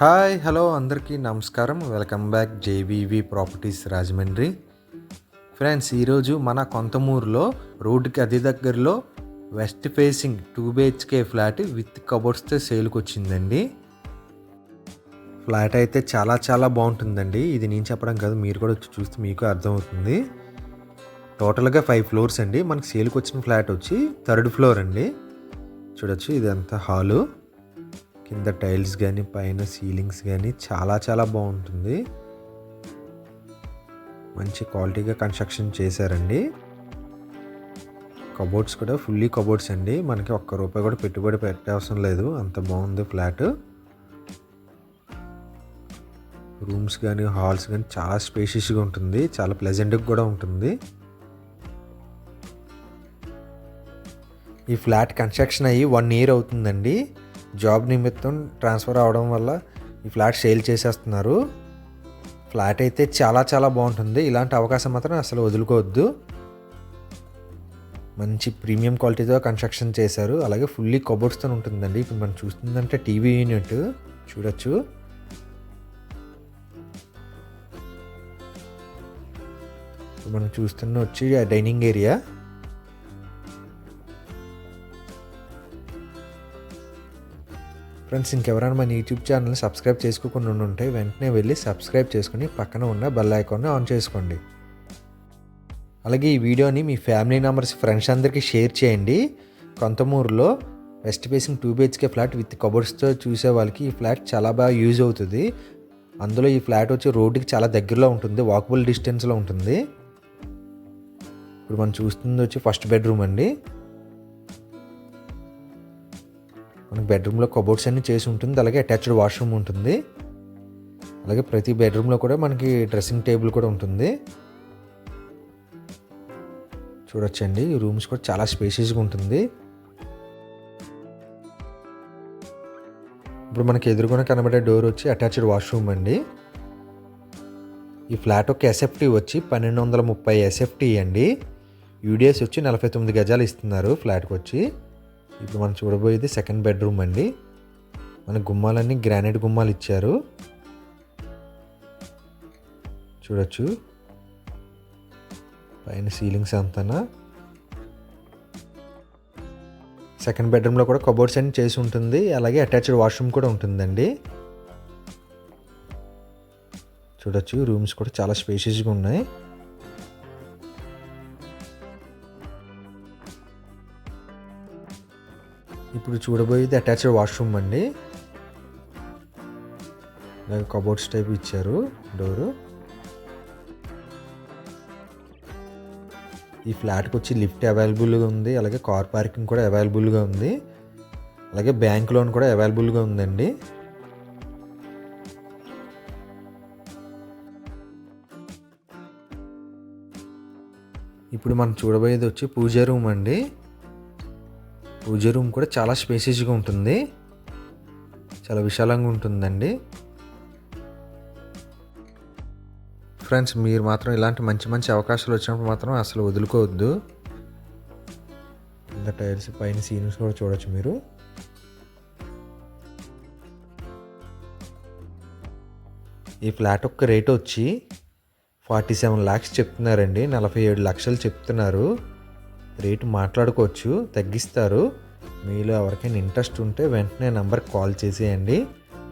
Hi hello అందరికీ నమస్కారం. Welcome back JVV properties Rajahmundry. Friends ఈరోజు మన కొంతమూరులో రోడ్డుకి అతి దగ్గరలో west facing two BHK flat with కబోర్డ్స్తో సేల్కి వచ్చిందండి ఫ్లాట్ అయితే చాలా చాలా బాగుంటుందండి. ఇది నేను చెప్పడం కాదు మీరు కూడా వచ్చి చూస్తే మీకు అర్థమవుతుంది. టోటల్గా ఫైవ్ ఫ్లోర్స్ అండి. మనకి సేల్కి వచ్చిన ఫ్లాట్ వచ్చి థర్డ్ ఫ్లోర్ అండి. చూడొచ్చు ఇదంతా హాలు. కింద టైల్స్ కానీ పైన సీలింగ్స్ కానీ చాలా చాలా బాగుంటుంది. మంచి క్వాలిటీగా కన్స్ట్రక్షన్ చేశారండి. కబోర్డ్స్ కూడా ఫుల్లీ కబోర్డ్స్ అండి. మనకి ఒక్క రూపాయి కూడా పెట్టుబడి పెట్టవసరం లేదు. అంత బాగుంది ఫ్లాట్. రూమ్స్ కానీ హాల్స్ కానీ చాలా స్పేషియస్గా ఉంటుంది. చాలా ప్లెజెంట్గా కూడా ఉంటుంది. ఈ ఫ్లాట్ కన్స్ట్రక్షన్ అయ్యి వన్ ఇయర్ అవుతుందండి. జాబ్ నిమిత్తం ట్రాన్స్ఫర్ అవడం వల్ల ఈ ఫ్లాట్ సేల్ చేసేస్తున్నారు. ఫ్లాట్ అయితే చాలా చాలా బాగుంటుంది. ఇలాంటి అవకాశం మాత్రం అసలు వదులుకోవద్దు. మంచి ప్రీమియం క్వాలిటీతో కన్స్ట్రక్షన్ చేశారు. అలాగే ఫుల్లీ కబోర్డ్స్తో ఉంటుందండి. ఇప్పుడు మనం చూస్తుందంటే టీవీ యూనిట్ చూడొచ్చు. మనం చూస్తున్న వచ్చి డైనింగ్ ఏరియా. ఫ్రెండ్స్ ఇంకెవరైనా మన యూట్యూబ్ ఛానల్ని సబ్స్క్రైబ్ చేసుకోకుండా ఉంటే వెంటనే వెళ్ళి సబ్స్క్రైబ్ చేసుకుని పక్కన ఉన్న బెల్ ఐకాన్ని ఆన్ చేసుకోండి. అలాగే ఈ వీడియోని మీ ఫ్యామిలీ మెంబర్స్ ఫ్రెండ్స్ అందరికీ షేర్ చేయండి. కొంతమూరులో west facing two BHK flat with కబర్స్తో చూసే వాళ్ళకి ఈ ఫ్లాట్ చాలా బాగా యూజ్ అవుతుంది. అందులో ఈ ఫ్లాట్ వచ్చి రోడ్డుకి చాలా దగ్గరలో ఉంటుంది వాకబుల్ డిస్టెన్స్లో ఉంటుంది. ఇప్పుడు మనం చూస్తుంది వచ్చి ఫస్ట్ బెడ్రూమ్ అండి. మనకి బెడ్రూమ్లో కబోర్డ్స్ అన్నీ చేసి ఉంటుంది అలాగే అటాచ్డ్ వాష్రూమ్ ఉంటుంది. అలాగే ప్రతి బెడ్రూమ్లో కూడా మనకి డ్రెస్సింగ్ టేబుల్ కూడా ఉంటుంది. చూడొచ్చండి ఈ రూమ్స్ కూడా చాలా స్పేషియస్గా ఉంటుంది. ఇప్పుడు మనకి ఎదురుగా కనబడే డోర్ వచ్చి అటాచ్డ్ వాష్రూమ్ అండి. ఈ ఫ్లాట్ ఒక ఎస్ఎఫ్టీ వచ్చి పన్నెండు వందల ముప్పై ఎస్ఎఫ్టీ అండి. యూడిఎస్ వచ్చి నలభై తొమ్మిది గజాలు ఇస్తున్నారు ఫ్లాట్కి వచ్చి ఇప్పుడు మనం చూడబోయేది సెకండ్ బెడ్రూమ్ అండి. మన గుమ్మాలన్నీ గ్రానైట్ గుమ్మాలు ఇచ్చారు. చూడొచ్చు. పైన సీలింగ్స్ అంతనా? సెకండ్ బెడ్రూమ్లో కూడా కబోర్డ్స్ అన్ని చేసి ఉంటుంది. అలాగే అటాచ్డ్ వాష్రూమ్ కూడా ఉంటుందండి. చూడొచ్చు రూమ్స్ కూడా చాలా స్పేషియస్గా ఉన్నాయి. ఇప్పుడు చూడబోయేది అటాచ్డ్ వాష్రూమ్ అండి. అలాగే కబోర్డ్స్ టైప్ ఇచ్చారు డోరు ఈ ఫ్లాట్కి వచ్చి లిఫ్ట్ అవైలబుల్గా ఉంది అలాగే కార్ పార్కింగ్ కూడా అవైలబుల్గా ఉంది అలాగే బ్యాంక్ లోన్ కూడా అవైలబుల్గా ఉందండి. ఇప్పుడు మనం చూడబోయేది వచ్చి పూజ రూమ్ అండి. పూజ రూమ్ కూడా చాలా స్పేసియస్గా ఉంటుంది. చాలా విశాలంగా ఉంటుందండి. ఫ్రెండ్స్ మీరు మాత్రం ఇలాంటి మంచి మంచి అవకాశాలు వచ్చినప్పుడు మాత్రం అసలు వదులుకోవద్దు. కింద టైర్స్ పైన సీన్స్ కూడా చూడొచ్చు మీరు. ఈ ఫ్లాట్ యొక్క రేట్ వచ్చి ఫార్టీ సెవెన్ ల్యాక్స్ చెప్తున్నారండి. నలభై ఏడు లక్షలు చెప్తున్నారు. రేటు మాట్లాడుకోవచ్చు తగ్గిస్తారు. మీలో ఎవరికైనా ఇంట్రెస్ట్ ఉంటే వెంటనే నెంబర్కి కాల్ చేసేయండి.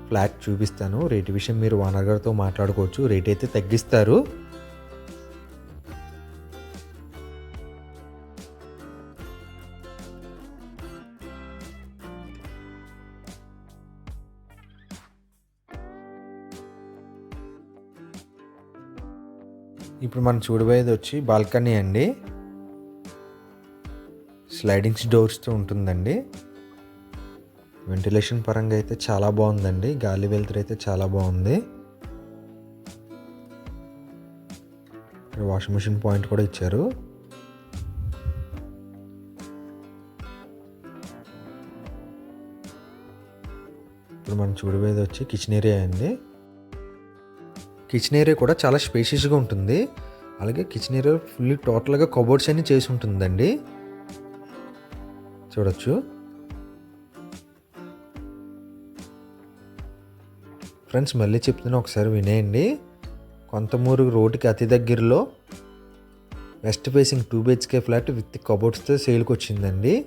ఫ్లాట్ చూపిస్తాను. రేటు విషయం మీరు ఓనర్ గారితో మాట్లాడుకోవచ్చు. రేట్ అయితే తగ్గిస్తారు. ఇప్పుడు మనం చూడబోయేది వచ్చి బాల్కనీ అండి. స్లైడింగ్స్ డోర్స్తో ఉంటుందండి. వెంటిలేషన్ పరంగా అయితే చాలా బాగుందండి. గాలి వెలుతురు అయితే చాలా బాగుంది. ఇక్కడ వాషింగ్ మిషన్ పాయింట్ కూడా ఇచ్చారు. ఇప్పుడు మనం చూడబోయేది వచ్చి కిచెన్ ఏరియా అండి. కిచెన్ ఏరియా కూడా చాలా స్పేషియస్గా ఉంటుంది. అలాగే కిచెన్ ఏరియా ఫుల్లీ టోటల్గా కబోర్డ్స్ అన్ని చేసి ఉంటుందండి. చూడొచ్చు. ఫ్రెండ్స్ మళ్ళీ చెప్తున్నా ఒకసారి వినేయండి. కొంతమూరు రోడ్డుకి అతి దగ్గరలో west facing two BHK flat with కబోర్డ్స్తో సేల్కి వచ్చిందండి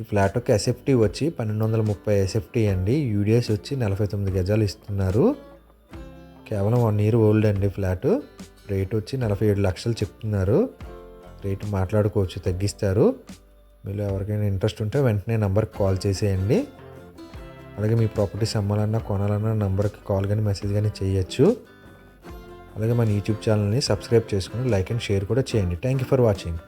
ఈ ఫ్లాట్ ఒక ఎస్ఎఫ్టీ వచ్చి పన్నెండు వందల ముప్పై ఎస్ఎఫ్టీ అండి. యూడిఎస్ వచ్చి నలభై తొమ్మిది గజాలు ఇస్తున్నారు. కేవలం వన్ ఇయర్ ఓల్డ్ అండి ఫ్లాట్. రేట్ వచ్చి నలభై ఏడు లక్షలు చెప్తున్నారు. రేటు మాట్లాడుకోవచ్చు తగ్గిస్తారు. మీరు ఎవరికైనా ఇంట్రెస్ట్ ఉంటే వెంటనే నెంబర్కి కాల్ చేసేయండి. అలాగే మీ ప్రాపర్టీస్ అమ్మాలన్నా కొనాలన్నా నెంబర్కి కాల్ కానీ మెసేజ్ కానీ చేయొచ్చు. అలాగే మన యూట్యూబ్ ఛానల్ని సబ్స్క్రైబ్ చేసుకుని లైక్ అండ్ షేర్ కూడా చేయండి. Thank you for watching.